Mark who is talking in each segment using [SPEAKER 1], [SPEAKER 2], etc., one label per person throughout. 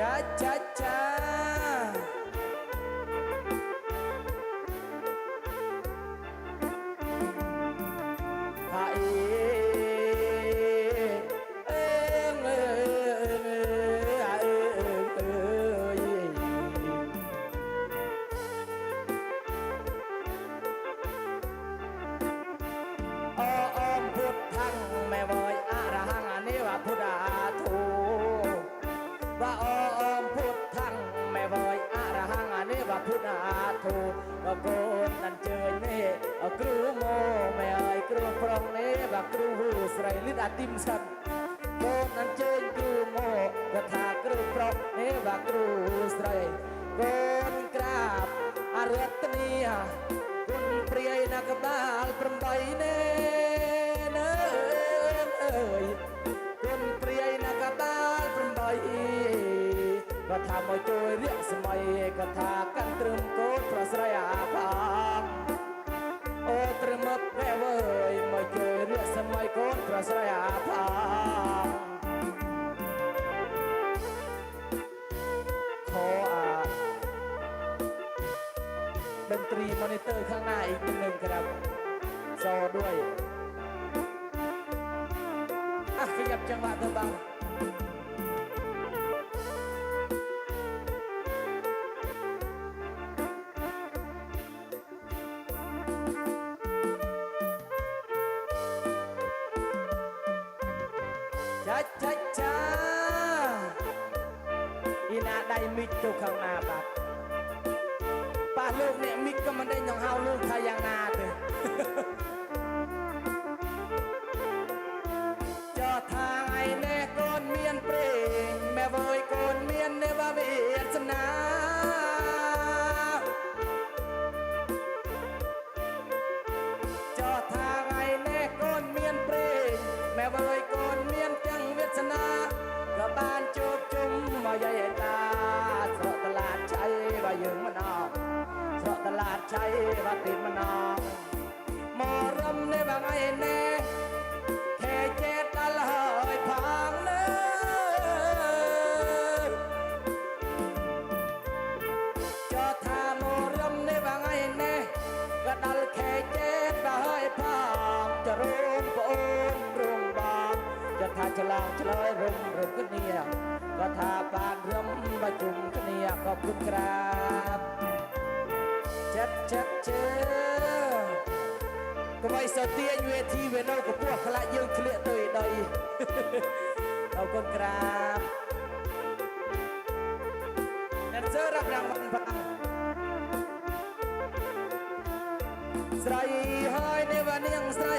[SPEAKER 1] cha cha cha. ធូបើកូនដល់ជើញនេះគ្រូមកម៉ែឲ្យគ្រូប្រុងនេះបើគ្រូហ៊ឺស្រីលិតអាទីមសិនកូនដល់ជើញគ្រូមកគាត់ថាគ្រូប្រុងនេះបើគ្រូស្រីកូនក្រាបអរតនីគុណព្រាយណាកបាល8នេះ ก็ทำเอาโจยเรียกสมัยก็ทากันตรึมโกดพระสรยาพามโอ้ตรึมบแม่เว้ยมาโจยเรียกสมัยโกดพระสรยาพามขออา ดนตรีมอนิเตอร์ข้างหน้าอีกนิดหนึ่งครับซอด้วยอ่ะขยับจังหวะเธอบัง จ้าจ้าจ้าอีนาได้มิดจุข้างหน้าบัดป้าลูกเนี่ยมิกก็มันได้ยังเฮาลูกทายังนาเถอะจอทางไอ้แน่ก้นเมียนเปร่งแม่เวยก้นเมียนเนว่าเวียดสนา ใช้ว่าติดมันนองหมอรำในบางไอแน่แค่เจ็ดตลอดพังเลยจอทาหมอรำในบางไอแน่ก็ดัลแค่เจ็ดตลอดพังจะรุมปนรุมบางจะทาฉลองฉลอยรุมรุมกันเนี่ยก็ทาปานรำประจุมกันเนี่ยขอบคุณครับ ចិត្តចិត្តជើកុំឲ្យសទាញវេធីវានៅកពស់ខ្លាចយើងធ្លាក់ទៅដីអរគុណក្រាបអ្នកសើរាប់រងបានបានស្រីហើយនៅវនាងស្រី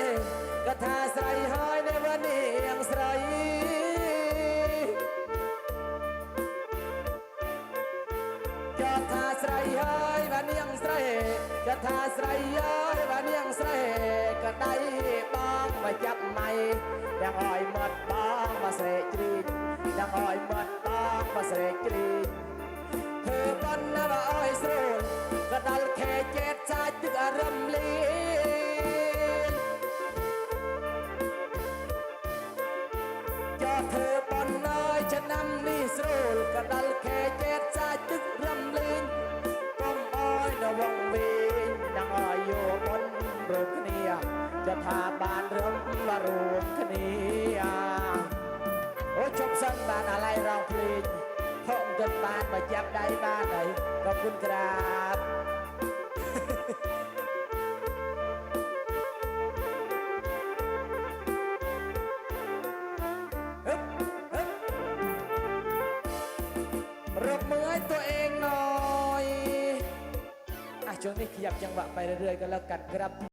[SPEAKER 1] កថាស្រីហើយនៅវនាងស្រីកថា นียงสไระทาสไรเฮ้ยบ้านเนียงสไรก็ได้บ้องมาจับไม่ดังอ้อยหมดบ้องมาเสกจรีดังอ้อยหมดบ้องมาเสกจรีเธอบนนะว่าอ้อยสรุนก็ดัลแค่เจ็ดสายตึกอารมณ์ลีน cho thơ bon ơi chân năm đi rồi cả đal khe chết ra con rồi cái nia จะทาบานเริ่มละรวมคเนียโอ้ชมสันบานอะไรเราเพลงท่องจนบานมาจับได้บ้านไหนขอบคุณครับฮึบฮึบรบมือให้ตัวเองหน่อย อะช่วงนี้ขยับจังหวะไปเรื่อยๆกันแล้วกันครับ